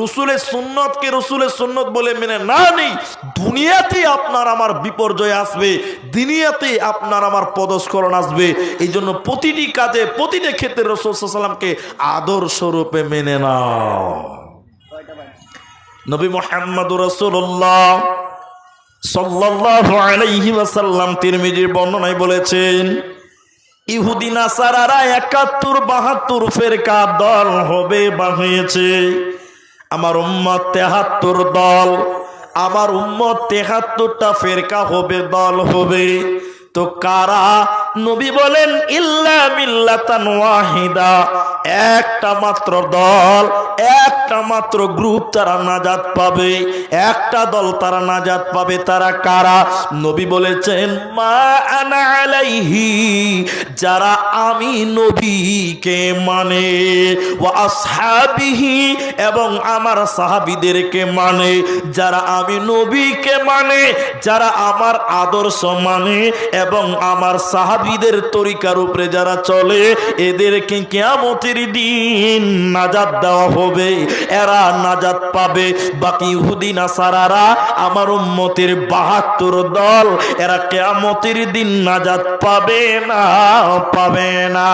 রসুলের সুন্নতকে রসুলের সুন্নত বলে মেনে না নেই। দুনিয়াতে আপনার আমার বিপর্যয় আসবে দুনিয়াতে আপনার আমার পদস্করণ আসবে। এই জন্য প্রতিটি কাজে, প্রতিটি ক্ষেত্রে রসুল সাল্লামকে আদর্শ রূপে মেনে নাও। নবী মোহাম্মদ রসুল্লাহ ওয়াসাল্লাম তিরমিজির বর্ণনায় বলেছেন, ইহুদি নাসারারা একাত্তর বাহাত্তর ফেরকা দল হবে বা হয়েছে আমার উম্মত তেহাত্তর দল, আমার উম্মত তেহাত্তরটা ফেরকা হবে, দল হবে। তো কারা? নবী বলেন, ইল্লা মিল্লাতান ওয়াহিদা। একটা মাত্র দল, একটা মাত্র গ্রুপ তারা নাজাত পাবে, একটা দল তারা নাজাত পাবে, তারা কারা? নবী বলেছেন, মা আনা আলাইহি, যারা আমি নবীকে মানে ওয়া আসহাবিহি এবং আমার সাহাবীদেরকে মানে যারা আমি নবীকে মানে যারা আমার আদর্শ মানে এবং আমার সাহাবীদের তরিকার উপরে যারা চলে, এদেরকে কেয়ামতের দিন নাজাত দেওয়া হবে। এরা নাজাত পাবে। বাকি ইহুদি, নাসারারা, আমার উম্মতের বাহাত্তর দল, এরা কেয়ামতের দিন নাজাদ পাবে না পাবে না।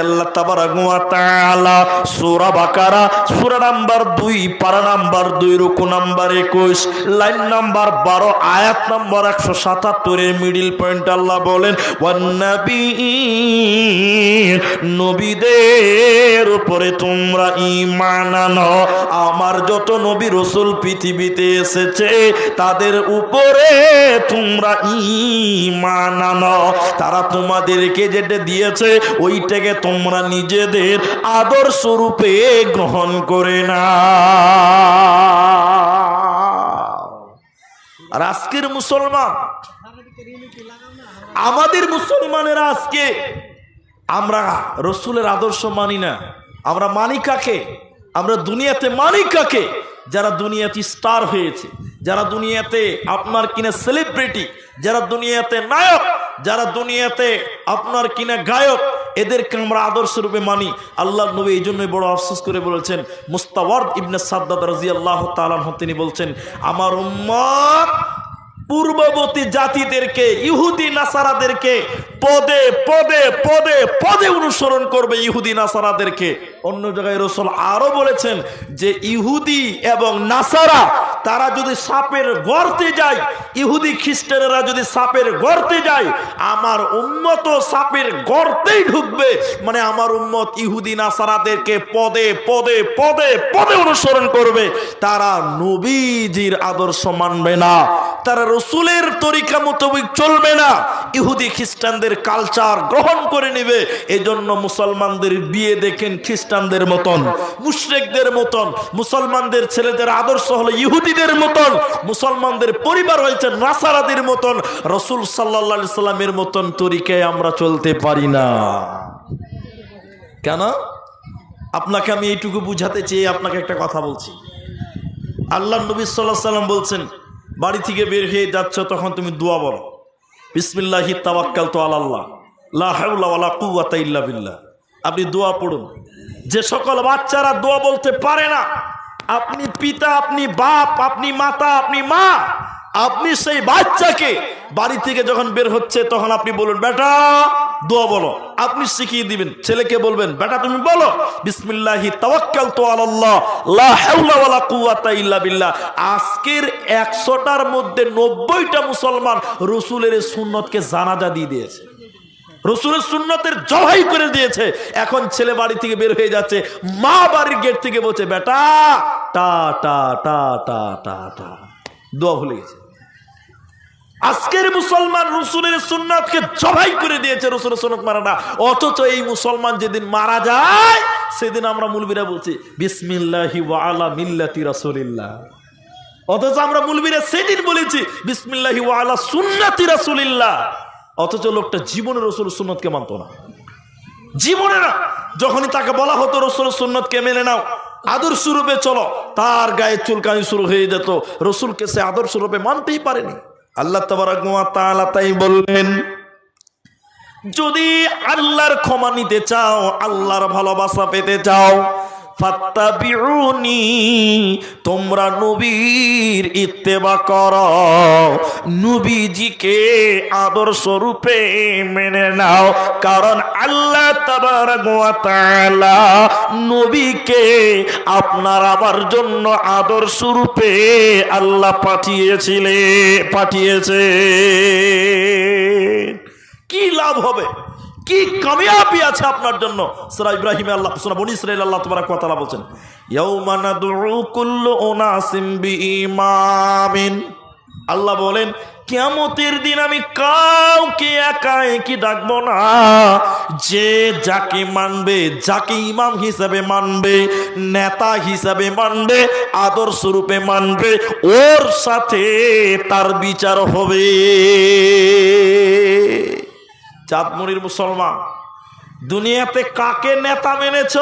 আল্লাহ তাবারাক ওয়া তাআলা সূরা বাকারা সূরা নাম্বার 2 পারা নাম্বার 2 রুকু নাম্বার 21 লাইন নাম্বার 12 আয়াত নাম্বার 177 এর মিডল পয়েন্ট আল্লাহ বলেন নবীদের উপরে তোমরা ঈমান আনো। আমার যত নবী রসুল পৃথিবীতে এসেছে, তাদের উপরে তোমরা ঈমান আনো। তারা তোমাদেরকে যেটা দিয়েছে, ওইটাকে তোমরা নিজেদের আদর্শ রূপে গ্রহণ করে না। আর আজকের মুসলমান, আমাদের মুসলমানেরা আজকে, আমরা রসুলের আদর্শ মানি না। আমরা মানি কাকে? আমরা দুনিয়াতে মানি কাকে? যারা দুনিয়াতে স্টার হয়েছে, যারা দুনিয়াতে আপনার কিনা সেলিব্রিটি যারা দুনিয়াতে নায়ক, যারা দুনিয়াতে আপনার কিনা গায়ক এদেরকে আমরা আদর্শ রূপে মানি। আল্লাহ নবী এই জন্যই বড় আফসোস করে বলেছেন মুস্তাওয়ার্দ ইবনে সাদ্দাদ রাজি আল্লাহ তালাহ তিনি বলছেন, আমার উম্মত পূর্ববর্তী জাতিদেরকে, ইহুদি নাসারাদেরকে পদে পদে পদে পদে অনুসরণ করবে ইহুদি নাসারাদেরকে। অন্য জায়গায় রসুল আরও বলেছেন যে, ইহুদি এবং নাসারা তারা যদি সাপের গর্তে যায়, ইহুদি খ্রিস্টানেরা যদি সাপের গর্তে যায়, আমার উন্মত সাপের গর্তেই ঢুকবে। মানে আমার উম্মত ইহুদি নাসারাদেরকে পদে পদে পদে পদে অনুসরণ করবে। তারা নবীজির আদর্শ মানবে না। তারা রসুলের তরিকা মোতাবেক চলবে না। ইহুদি খ্রিস্টানদের কালচার গ্রহণ করে নেবে। এজন্য মুসলমানদের বিয়ে দেখেন খ্রিস্টানদের মতন, মুশরেকদের মতন। মুসলমানদের ছেলেদের আদর্শ হলো ইহুদিদের মতন, মুসলমানদের পরিবার হয়েছে নাসারাদের মতন, রসুল সাল্লা সাল্লামের মতন তরিকায় আমরা চলতে পারি না। কেন? আপনাকে আমি এইটুকু বুঝাতে চেয়ে আপনাকে একটা কথা বলছি। আল্লাহ নবী সাল্লাহ সাল্লাম বলছেন, বাড়ি থেকে বের হয়ে যাচ্ছ, তখন তুমি দোয়া বলো। বিসমিল্লাহি তাওয়াক্কাল তো আল্লাহ আপনি দোয়া পড়ুন। যে সকল বাচ্চারা দোয়া বলতে পারে না আপনি পিতা, আপনি বাপ, আপনি মাতা, আপনি মা, আপনি সেই বাচ্চাকে বাড়ি থেকে যখন বের হচ্ছে তখন আপনি বলুন, বেটা, দোয়া বলো। আপনি শিখিয়ে দিবেন, ছেলেকে বলবেন, বেটা, তুমি বলো, বিসমিল্লাহি তাওয়াক্কাল তো লা হাওলা ওয়ালা কুওয়াতা ইল্লা বিল্লাহ। আজকের 100টার মধ্যে 90টা মুসলমান রসুলের সুন্নতকে জানাজা দিয়ে দিয়েছে। রসুলের সুন্নতের জবাই করে দিয়েছে। এখন ছেলে বাড়ি থেকে বের হয়ে যাচ্ছে, মা বাড়ির গেট থেকে বলছে, বেটা টা টা টা টা টা টা দোয়া ভুলে গেছে। আজকের মুসলমান রসুলের সুন্নাতকে জবাই করে দিয়েছে রসুলের সুন্নত মারা না। অথচ এই মুসলমান যেদিন মারা যায়, সেদিন আমরা মুলবিরা বলছি, বিসমিল্লাহি ওয়া আলা মিল্লাতি রাসূলিল্লাহ। অথচ আমরা মুলবিরা সেদিন বলেছি, বিসমিল্লাহি ওয়া আলা সুন্নাতি রাসূলিল্লাহ। অথচ লোকটা জীবনে রসুল সুন্নতকে মানতো না। জীবনে না। যখনই তাকে বলা হতো রসুল সুন্নতকে মেনে নাও। আদর্শ রূপে চলো। তার গায়ে চুলকানি শুরু হয়ে যেত। রসুলকে সে আদর্শ রূপে মানতেই পারেনি। আল্লাহ তাআলা তাই বললেন, যদি আল্লাহর ক্ষমা নিতে চাও, আল্লাহর ভালোবাসা পেতে চাও ফাত্তাবিউনি, তোমরা নবীর ইত্তেবা কর। নবীজিকে আদর্শ রূপে মেনে নাও, কারণ আল্লাহ তাআলা নবীকে আপনার আমার জন্য আদর্শ রূপে আল্লাহ পাঠিয়েছিলে, পাঠিয়েছে। কি লাভ হবে? কি কামিয়াবি আছে আপনার জন্য? সুরা ইব্রাহিম আল্লাহ, সুরা বনি ইসরাইল আল্লাহ তোমার কথা বলছেন আল্লাহ বলেন, কিয়ামতের দিন আমি কাউকে একা একই ডাকবো না। যে যাকে মানবে, যাকে ইমাম হিসাবে মানবে, নেতা হিসাবে মানবে আদর্শ রূপে মানবে, ওর সাথে তার বিচার হবে। চাঁদমুড়ির মুসলমান। দুনিয়াতে কাকে নেতা মেনেছ?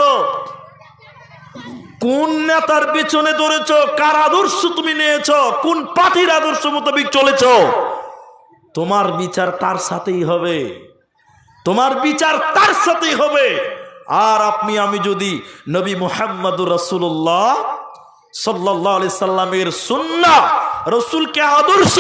কোন নেতার পিছনে ধরেছ? কার আদর্শ তুমি নিয়েছ? কোন পার্টির আদর্শ মোতাবেক চলেছ? তোমার বিচার তার সাথেই হবে। তোমার বিচার তার সাথেই হবে। আর আপনি, আমি যদি নবী মুহাম্মদুর রসুল্লাহ সাল্লাহ সাল্লামের সুন্না রসুলকে আদর্শ,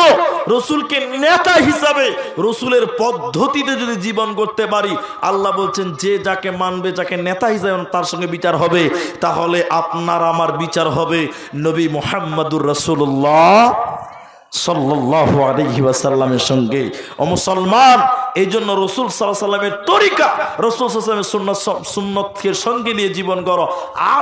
রসুলকে নেতা হিসাবে, রসুলের পদ্ধতিতে যদি জীবন করতে পারি, আল্লাহ বলছেন, যে যাকে মানবে, যাকে নেতা হিসাবে তার সঙ্গে বিচার হবে, তাহলে আপনার আমার বিচার হবে। নবী মোহাম্মদুর রসুল্লাহ সাল্লাহ সঙ্গে। ও মুসলমান এই জন্য রসুল সাল্লাহ সাল্লামের তরিকা, রসুল সাল্লামের সুন্নত সঙ্গে নিয়ে জীবন করো আর